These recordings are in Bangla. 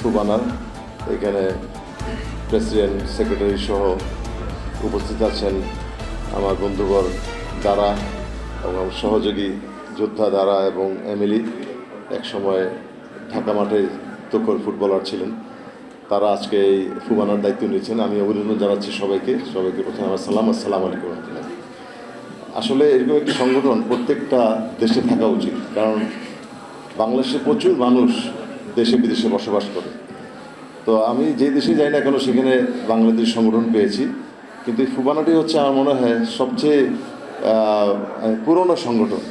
ফুবানার এখানে প্রেসিডেন্ট সেক্রেটারি সহ উপস্থিত আছেন আমার বন্ধুবর দ্বারা এবং সহযোগী যোদ্ধা দ্বারা এবং এমিলি। একসময় ঢাকা মাঠে তোকর ফুটবলার ছিলেন। তারা আজকে এই ফুবানার দায়িত্ব নিয়েছেন। আমি অভিনন্দন জানাচ্ছি সবাইকে। সবাইকে প্রথমে আমার সালাম, আসসালাম আলাইকুম আসলে এরকম একটি সংগঠন প্রত্যেকটা দেশে থাকা উচিত। কারণ বাংলাদেশে প্রচুর মানুষ দেশে বিদেশে বসবাস করে। তো আমি যে দেশে যাই না কেন, সেখানে বাংলাদেশ সংগঠন পেয়েছি। কিন্তু এই ফুবানাটি হচ্ছে আমার মনে হয় সবচেয়ে পুরনো সংগঠন,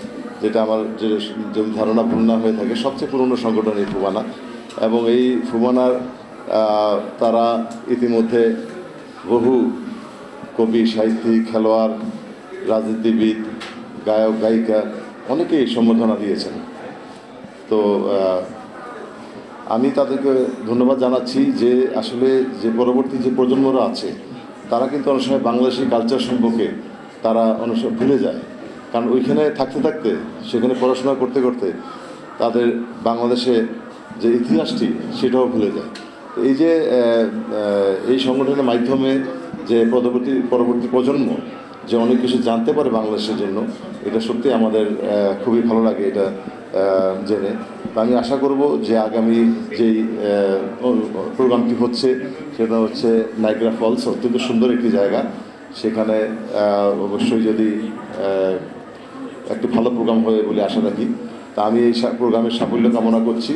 যেটা আমার যে ধারণা ভুল হয়ে থাকে, সবচেয়ে পুরনো সংগঠন এই ফুবানা। এবং এই ফুবানার তারা ইতিমধ্যে বহু কবি, সাহিত্যিক, খেলোয়াড়, রাজনীতিবিদ, গায়ক, গায়িকা, অনেকেই সম্বর্ধনা দিয়েছেন। তো আমি তাদেরকে ধন্যবাদ জানাচ্ছি যে আসলে যে পরবর্তী যে প্রজন্মরা আছে, তারা কিন্তু অনেক সময় বাংলাদেশি কালচার সম্পর্কে তারা অনেক সময় ভুলে যায়। কারণ ওইখানে থাকতে থাকতে, সেখানে পড়াশোনা করতে করতে তাদের বাংলাদেশে যে ইতিহাসটি, সেটাও ভুলে যায়। এই যে এই সংগঠনের মাধ্যমে যে পরবর্তী পরবর্তী প্রজন্ম যে অনেক কিছু জানতে পারে বাংলাদেশের জন্য। এটা সত্যি আমাদের খুবই ভালো লাগে এটা জেনে। তো আমি আশা করব যে আগামী যেই প্রোগ্রামটি হচ্ছে, সেটা হচ্ছে নাইগ্রা ফলস, অত্যন্ত সুন্দর একটি জায়গা। সেখানে অবশ্যই যদি একটি ভালো প্রোগ্রাম হবে বলে আশা রাখি। তা আমি এই প্রোগ্রামের সাফল্য কামনা করছি।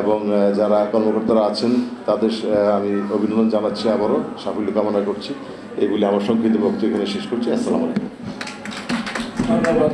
এবং যারা কর্মকর্তারা আছেন, তাদের আমি অভিনন্দন জানাচ্ছি আবারও। সাফল্য কামনা করছি। এগুলি আমার সংক্ষিপ্ত বক্তব্য এখানে শেষ করছি। আসসালামু আলাইকুম। ধন্যবাদ